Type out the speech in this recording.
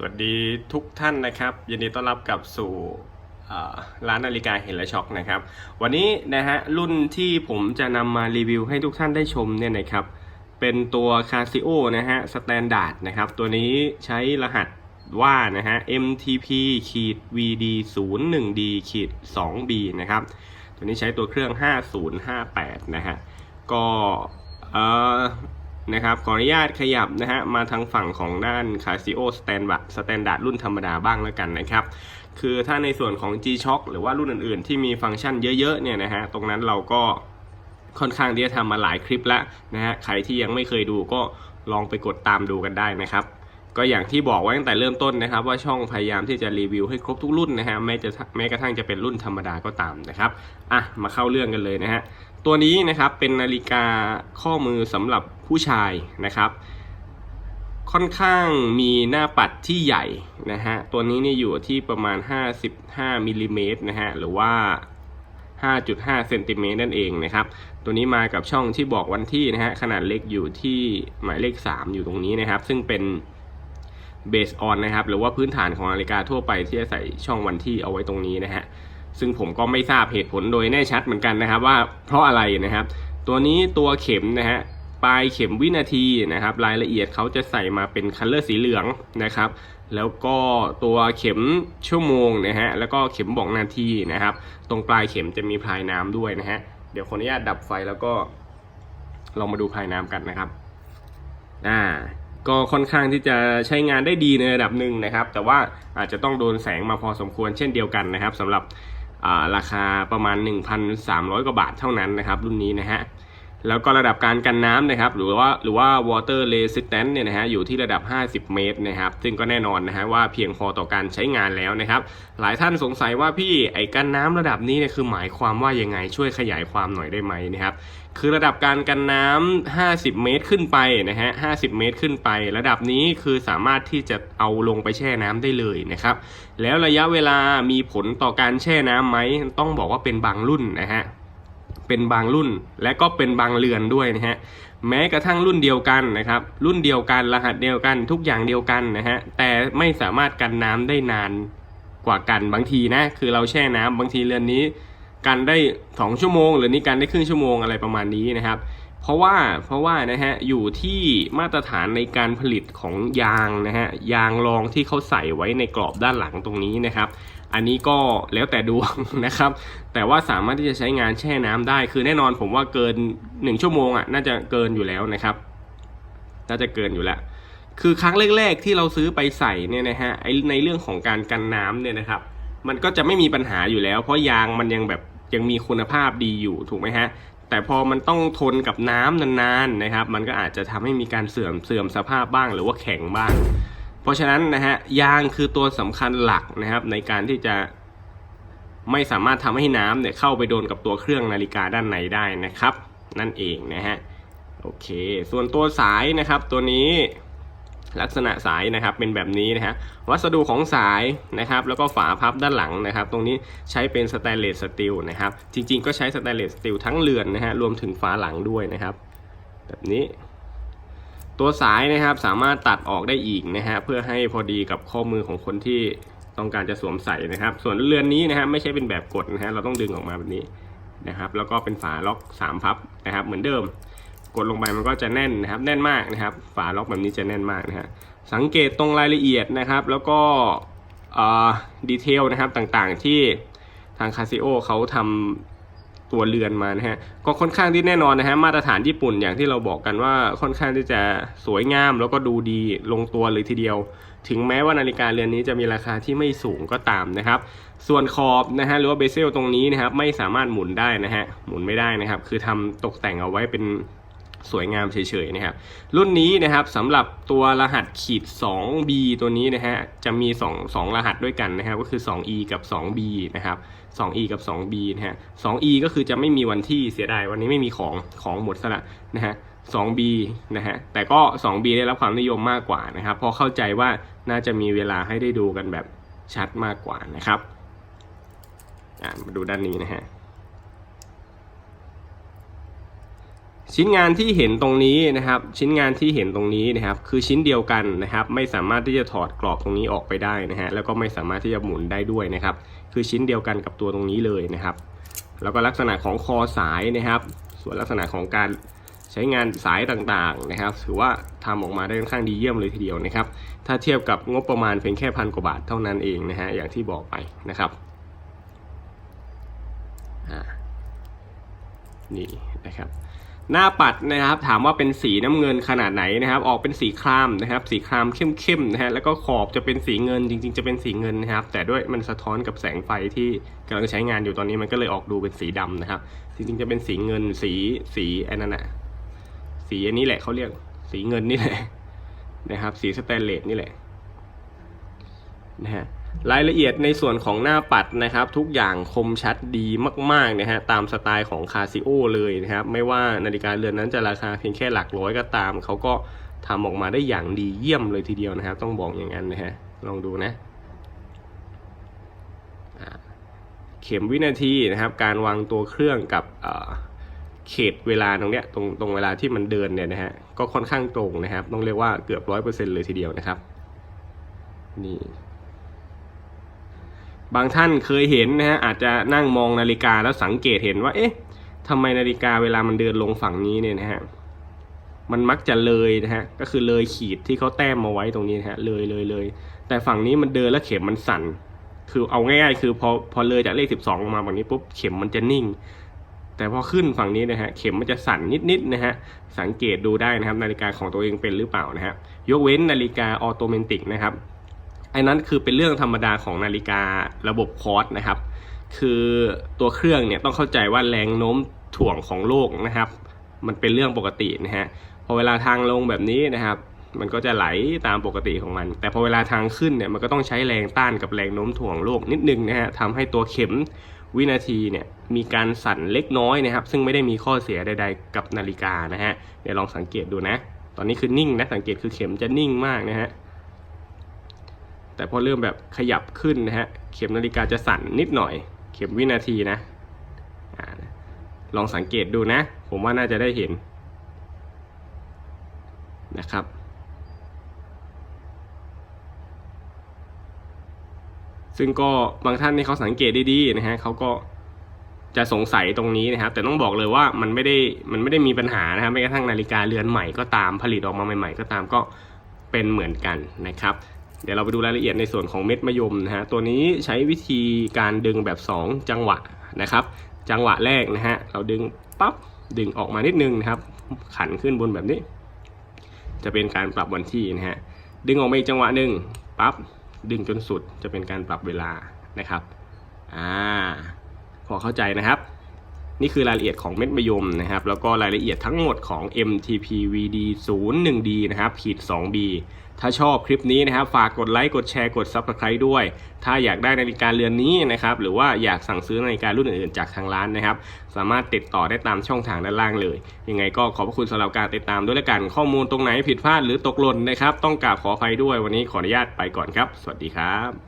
สวัสดีทุกท่านนะครับ ยินดีต้อนรับกลับสู่ร้านนาฬิกาเห็นและช็อกนะครับ วันนี้นะฮะรุ่นที่ผมจะนำมารีวิวให้ทุกท่านได้ชมเนี่ยนะครับ เป็นตัว Casio นะฮะ Standard นะครับ ตัวนี้ใช้รหัสว่านะฮะ MTP ขีด VD 0 1 D ขีด 2 B นะครับ ตัวนี้ใช้ตัวเครื่อง 5058 นะฮะ ก็เอ่อ นะครับ ขออนุญาตขยับนะฮะมาทางฝั่งของด้าน Casio Standard Standard รุ่นธรรมดาบ้างแล้วกันนะครับ คือถ้าในส่วนของ G-Shock หรือว่ารุ่นอื่นๆ ที่มีฟังก์ชันเยอะๆเนี่ยนะฮะตรงนั้นเราก็ค่อนข้างที่จะทำมาหลายคลิปแล้วนะฮะใครที่ยังไม่เคยดูก็ลองไปกดตามดูกันได้นะครับ ก็อย่างที่บอกไว้ตั้งแต่เริ่มต้นนะครับ ว่าช่องพยายามที่จะรีวิวให้ครบทุกรุ่นนะฮะแม้จะแม้กระทั่งจะเป็นรุ่นธรรมดาก็ตามนะครับอะมาเข้าเรื่องกันเลยนะฮะตัวนี้นะครับเป็นนาฬิกาข้อมือสำหรับผู้ชายนะครับค่อนข้างมีหน้าปัดที่ใหญ่นะฮะ ตัวนี้นี่อยู่ที่ประมาณ 55มิลลิเมตรนะฮะ หรือว่า 5.5เซนติเมตรนั่นเองนะครับ ตัวนี้มากับช่องที่บอกวันที่นะฮะ ขนาดเล็กอยู่ที่หมายเลข 3 อยู่ตรงนี้นะครับ ซึ่งเป็น เบสออนนะครับ หรือว่าพื้นฐานของนาฬิกาทั่วไปที่จะใส่ช่องวันที่เอาไว้ตรงนี้นะฮะ ซึ่งผมก็ไม่ทราบเหตุผลโดยแน่ชัดเหมือนกันนะครับ ว่าเพราะอะไรนะครับ ตัวนี้ตัวเข็มนะฮะปลายเข็มวินาทีนะครับ รายละเอียดเขาจะใส่มาเป็นคัลเลอร์สีเหลืองนะครับ แล้วก็ตัวเข็มชั่วโมงนะฮะแล้วก็เข็มบอกนาทีนะครับ ตรงปลายเข็มจะมีพลายน้ำด้วยนะฮะเดี๋ยวขออนุญาตดับไฟแล้วก็ลองมาดูพลายน้ำกันนะครับอ่า ก็ค่อนข้างที่จะใช้งานได้ดีในระดับหนึ่งนะครับ แต่ว่าอาจจะต้องโดนแสงมาพอสมควรเช่นเดียวกันนะครับสำหรับราคาประมาณ 1,300 กว่าบาทเท่านั้นนะครับ รุ่นนี้นะฮะ แล้วก็ระดับการกันน้ำนะครับ หรือว่าหรือว่า water resistance เนี่ยนะฮะอยู่ที่ระดับ 50 เมตรนะครับ ซึ่งก็แน่นอนนะฮะว่าเพียงพอต่อการใช้งานแล้วนะครับ หลายท่านสงสัยว่าพี่ไอ้กันน้ำระดับนี้เนี่ยคือหมายความว่ายังไงช่วยขยายความหน่อยได้ไหมนะครับ คือระดับการกันน้ำ50 เมตรขึ้นไปนะฮะ 50 เมตรขึ้นไป ระดับนี้คือสามารถที่จะเอาลงไปแช่น้ำได้เลยนะครับ แล้วระยะเวลามีผลต่อการแช่น้ำไหมต้องบอกว่าเป็นบางรุ่นนะฮะ เป็นบางรุ่นและก็เป็นบางเรือนด้วยนะฮะแม้กระทั่งรุ่นเดียวกันนะครับ รุ่นเดียวกันรหัสเดียวกันทุกอย่างเดียวกันนะฮะแต่ไม่สามารถกันน้ำได้นานกว่ากันบางทีนะคือเราแช่น้ำบางทีเรือนนี้ กันได้ 2 ชั่วโมง หรือนี่กันได้ครึ่งชั่วโมงอะไรประมาณนี้นะครับ เพราะว่าเพราะว่านะฮะอยู่ที่มาตรฐานในการผลิตของยางนะฮะยางรองที่เขาใส่ไว้ในกรอบด้านหลังตรงนี้นะครับ อันนี้ก็แล้วแต่ดวงนะครับ แต่ว่าสามารถที่จะใช้งานแช่น้ำได้ คือแน่นอนผมว่าเกิน 1 ชั่วโมงอะน่าจะเกินอยู่แล้วนะครับ น่าจะเกินอยู่แล้วคือครั้งแรกๆที่เราซื้อไปใส่เนี่ยนะฮะไอในเรื่องของการกันน้ำเนี่ยนะครับ มันก็จะไม่มีปัญหาอยู่แล้ว เพราะยางมันยังแบบยังมีคุณภาพดีอยู่ถูกไหมฮะแต่พอมันต้องทนกับน้ำนานๆนะครับ มันก็อาจจะทำให้มีการเสื่อมเสื่อมสภาพบ้างหรือว่าแข็งบ้าง เพราะฉะนั้นนะฮะยางคือตัวสำคัญหลักนะครับ ในการที่จะไม่สามารถทำให้น้ำเนี่ยเข้าไปโดนกับตัวเครื่องนาฬิกาด้านในได้นะครับ นั่นเองนะฮะโอเค ส่วนตัวสายนะครับตัวนี้ลักษณะสายนะครับเป็นแบบนี้นะฮะวัสดุของสายนะครับ แล้วก็ฝาพับด้านหลังนะครับ ตรงนี้ใช้เป็นสแตนเลสสตีลนะครับ จริงๆ ก็ใช้สแตนเลสสตีลทั้งเรือนนะฮะรวมถึงฝาหลังด้วยนะครับ แบบนี้ ตัวสายนะครับสามารถตัดออกได้อีกนะฮะเพื่อให้พอดีกับข้อมือของคนที่ต้องการจะสวมใส่นะครับ ส่วนเรือนนี้นะฮะไม่ใช่เป็นแบบกดนะฮะเราต้องดึงออกมาแบบนี้นะครับ แล้วก็เป็นฝาล็อกสามพับนะครับ เหมือนเดิม กดลงไปมันก็จะแน่นนะครับ แน่นมากนะครับ ฝาล็อกแบบนี้จะแน่นมากนะฮะสังเกตตรงรายละเอียดนะครับ แล้วก็ดีเทลนะครับต่างๆที่ทางคาซิโอเขาทำ ตัวเรือนมานะฮะก็ค่อนข้างที่แน่นอนนะฮะมาตรฐานญี่ปุ่นอย่างที่เราบอกกันว่าค่อนข้างที่จะสวยงาม แล้วก็ดูดีลงตัวเลยทีเดียว ถึงแม้ว่านาฬิกาเรือนนี้จะมีราคาที่ไม่สูงก็ตามนะครับ ส่วนขอบนะฮะหรือว่าเบเซลตรงนี้นะครับไม่สามารถหมุนได้นะฮะหมุนไม่ได้นะครับ คือทำตกแต่งเอาไว้เป็น สวยงามเฉยๆนะครับ รุ่นนี้นะครับสำหรับตัวรหัสขีด 2B ตัวนี้นะฮะจะมี 2 2 รหัสด้วยกันนะครับก็คือ 2E กับ 2B นะครับ 2E กับ 2B นะฮะ 2E ก็คือจะไม่มีวันที่เสียดายวันนี้ไม่มีของของหมดซะละนะฮะ 2B นะฮะแต่ก็ 2B ได้รับความนิยมมากกว่านะครับเพราะเข้าใจว่าน่าจะมีเวลาให้ได้ดูกันแบบชัดมากกว่านะครับมาดูด้านนี้นะฮะ ชิ้นงานที่เห็นตรงนี้นะครับ ชิ้นงานที่เห็นตรงนี้นะครับ คือชิ้นเดียวกันนะครับ ไม่สามารถที่จะถอดกรอบตรงนี้ออกไปได้นะฮะแล้วก็ไม่สามารถที่จะหมุนได้ด้วยนะครับ คือชิ้นเดียวกันกับตัวตรงนี้เลยนะครับ แล้วก็ลักษณะของคอสายนะครับ ส่วนลักษณะของการใช้งานสายต่างๆนะครับ ถือว่าทำออกมาได้ค่อนข้างดีเยี่ยมเลยทีเดียวนะครับ ถ้าเทียบกับงบประมาณเพียงแค่พันกว่าบาทเท่านั้นเองนะฮะอย่างที่บอกไปนะครับอ่านี่นะครับ หน้าปัดนะครับ ถามว่าเป็นสีน้ำเงินขนาดไหนนะครับ ออกเป็นสีครามนะครับ สีครามเข้มๆนะฮะแล้วก็ขอบจะเป็นสีเงินจริง ๆ จะเป็นสีเงินนะครับ แต่ด้วยมันสะท้อนกับแสงไฟที่กำลังใช้งานอยู่ตอนนี้มันก็เลยออกดูเป็นสีดำนะครับ จริงๆจะเป็นสีเงินสีสีอ้นั่นน่ะสีอันนี้แหละเขาเรียกสีเงินนี่แหละนะครับ สีสแตนเลสนี่แหละนะฮะ รายละเอียดในส่วนของหน้าปัดนะครับ ทุกอย่างคมชัดดีมากๆนะฮะตามสไตล์ของคาซิโอเลยนะครับ ไม่ว่านาฬิกาเรือนนั้นจะราคาเพียงแค่หลักร้อยก็ตาม เขาก็ทำออกมาได้อย่างดีเยี่ยมเลยทีเดียวนะครับ ต้องบอกอย่างนั้นนะฮะลองดูนะเข็มวินาทีนะครับ การวางตัวเครื่องกับเเขตเวลาตรงเนี้ยตรงตรงเวลาที่มันเดินเนี่ยนะฮะก็ค่อนข้างตรงนะครับ ต้องเรียกว่าเกือบร้อยเปอร์เซ็นเลยทีเดียวนะครับ นี่ บางท่านเคยเห็นนะฮะอาจจะนั่งมองนาฬิกาแล้วสังเกตเห็นว่า เอ๊ะทำไมนาฬิกาเวลามันเดินลงฝั่งนี้เนี่ยนะฮะมันมักจะเลยนะฮะก็คือเลยขีดที่เขาแต้มมาไว้ตรงนี้นะฮะเลยเลยเลยแต่ฝั่งนี้มันเดินแล้วเข็มมันสั่น คือเอาง่ายๆคือพอพอเลยจากเลขสิบสองมาฝั่งนี้ปุ๊บเข็มมันจะนิ่ง แต่พอขึ้นฝั่งนี้นะฮะเข็มมันจะสั่นนิดๆนะฮะสังเกตดูได้นะครับนาฬิกาของตัวเองเป็นหรือเปล่านะฮะยกเว้นนาฬิกาออโตเมติกนะครับ อ้นั้นคือเป็นเรื่องธรรมดาของนาฬิการะบบคอร์สนะครับ คือตัวเครื่องเนี่ยต้องเข้าใจว่าแรงโน้มถ่วงของโลกนะครับ มันเป็นเรื่องปกตินะฮะพอเวลาทางลงแบบนี้นะครับ มันก็จะไหลตามปกติของมัน แต่พอเวลาทางขึ้นเนี่ยมันก็ต้องใช้แรงต้านกับแรงโน้มถ่วงโลกนิดนึงนะฮะทำให้ตัวเข็มวินาทีเนี่ยมีการสั่นเล็กน้อยนะครับ ซึ่งไม่ได้มีข้อเสียใด ๆ กับนาฬิกานะฮะเดี๋ยวลองสังเกตดูนะ ตอนนี้คือนิ่งนะสังเกตคือเข็มจะนิ่งมากนะฮะ แต่พอเริ่มแบบขยับขึ้นนะฮะ เข็มนาฬิกาจะสั่นนิดหน่อย เข็มวินาทีนะลองสังเกตดูนะ ผมว่าน่าจะได้เห็นนะครับ ซึ่งก็บางท่านที่เขาสังเกตดีๆนะฮะเขาก็จะสงสัยตรงนี้นะครับ แต่ต้องบอกเลยว่ามันไม่ได้มันไม่ได้มีปัญหานะครับไม่กระทั่งนาฬิกาเรือนใหม่ก็ตามผลิตออกมาใหม่ ๆ ก็ตามก็เป็นเหมือนกันนะครับ เดี๋ยวเราไปดูรายละเอียดในส่วนของเม็ดมะยมนะฮะตัวนี้ใช้วิธีการดึงแบบ 2 จังหวะนะครับ จังหวะแรกนะฮะเราดึงปั๊บดึงออกมานิดนึงนะครับ ขันขึ้นบนแบบนี้ จะเป็นการปรับวันที่นะฮะดึงออกมาอีกจังหวะหนึ่งปั๊บดึงจนสุดจะเป็นการปรับเวลานะครับอ่าพอเข้าใจนะครับ นี่คือรายละเอียดของเม็ดมะยมนะครับ แล้วก็รายละเอียดทั้งหมดของ MTPVD 01D นะครับขีด 2B ถ้าชอบคลิปนี้นะครับ ฝากกดไลค์ กดแชร์ กด Subscribe ด้วย ถ้าอยากได้นาฬิกาเรือนนี้นะครับ หรือว่าอยากสั่งซื้อนาฬิการุ่นอื่นๆจากทางร้านนะครับ สามารถติดต่อได้ตามช่องทางด้านล่างเลย ยังไงก็ขอบพระคุณสำหรับการติดตามด้วยละกัน ข้อมูลตรงไหนผิดพลาดหรือตกหล่นนะครับ ต้องกราบขออภัยด้วย วันนี้ขออนุญาตไปก่อนครับ สวัสดีครับ